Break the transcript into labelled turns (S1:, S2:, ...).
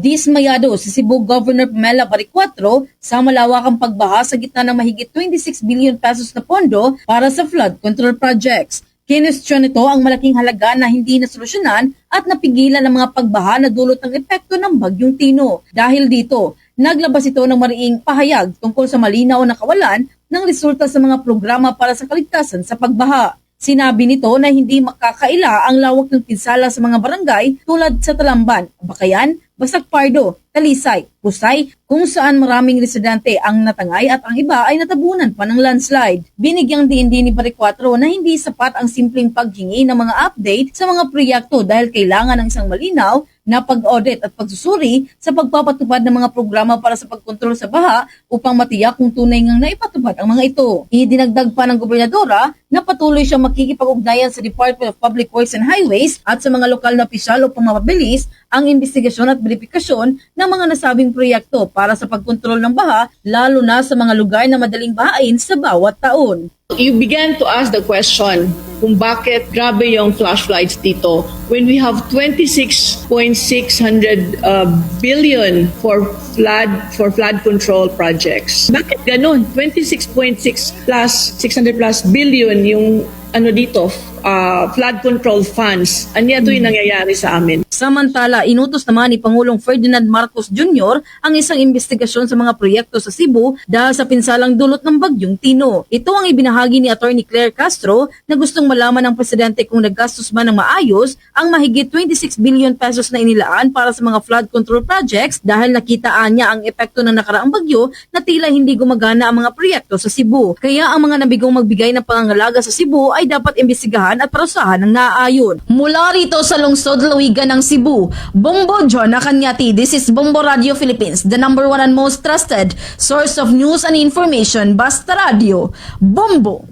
S1: Dismayado si Cebu Governor Pamela Baricuatro sa malawakang pagbaha sa gitna ng mahigit 26 billion pesos na pondo para sa flood control projects. Kinestyon nito ang malaking halaga na hindi nasolusyonan at napigilan ng mga pagbaha na dulot ng epekto ng Bagyong Tino. Dahil dito, naglabas ito ng mariing pahayag tungkol sa malinaw na kawalan ng resulta sa mga programa para sa kaligtasan sa pagbaha. Sinabi nito na hindi makakaila ang lawak ng pinsala sa mga barangay tulad sa Talamban, Bakayan, Basak Pardo, Talisay, Pusay, kung saan maraming residente ang natangay at ang iba ay natabunan pa ng landslide. Binigyang din ni Baricuatro na hindi sapat ang simpleng paghingi ng mga update sa mga proyekto dahil kailangan ng isang malinaw na pag-audit at pagsusuri sa pagpapatupad ng mga programa para sa pagkontrol sa baha upang matiyak kung tunay ngang naipatupad ang mga ito. Idinagdag pa ng gobernadora na patuloy siyang makikipag-ugnayan sa Department of Public Works and Highways at sa mga lokal na opisyal upang mapabilis ang investigasyon at verifikasyon ng mga nasabing proyekto para sa pagkontrol ng baha lalo na sa mga lugar na madaling bahain sa bawat taon.
S2: You began to ask the question kung bakit grabe yung flash floods dito when we have 26.600 uh, billion for flood for flood control projects. Bakit ganun? 26.6 plus 600 plus billion yung ano dito, uh, flood control funds. Ano ito yung nangyayari sa amin?
S1: Samantala, inutos naman ni Pangulong Ferdinand Marcos Jr. ang isang investigasyon sa mga proyekto sa Cebu dahil sa pinsalang dulot ng bagyong Tino. Ito ang ibinahagi ni Attorney Claire Castro na gustong malaman ng presidente kung nagastos ba ng maayos ang mahigit 26 billion pesos na inilaan para sa mga flood control projects dahil nakitaan niya ang epekto ng nakaraang bagyo na tila hindi gumagana ang mga proyekto sa Cebu. Kaya ang mga nabigong magbigay ng pangangalaga sa Cebu ay dapat imbestigahan at parusahan ng naaayon. Mula rito sa lungsod Lawigan ng Cebu, Bombo John Nakanyati, this is Bombo Radio Philippines, the number one and most trusted source of news and information, Basta Radio, Bombo!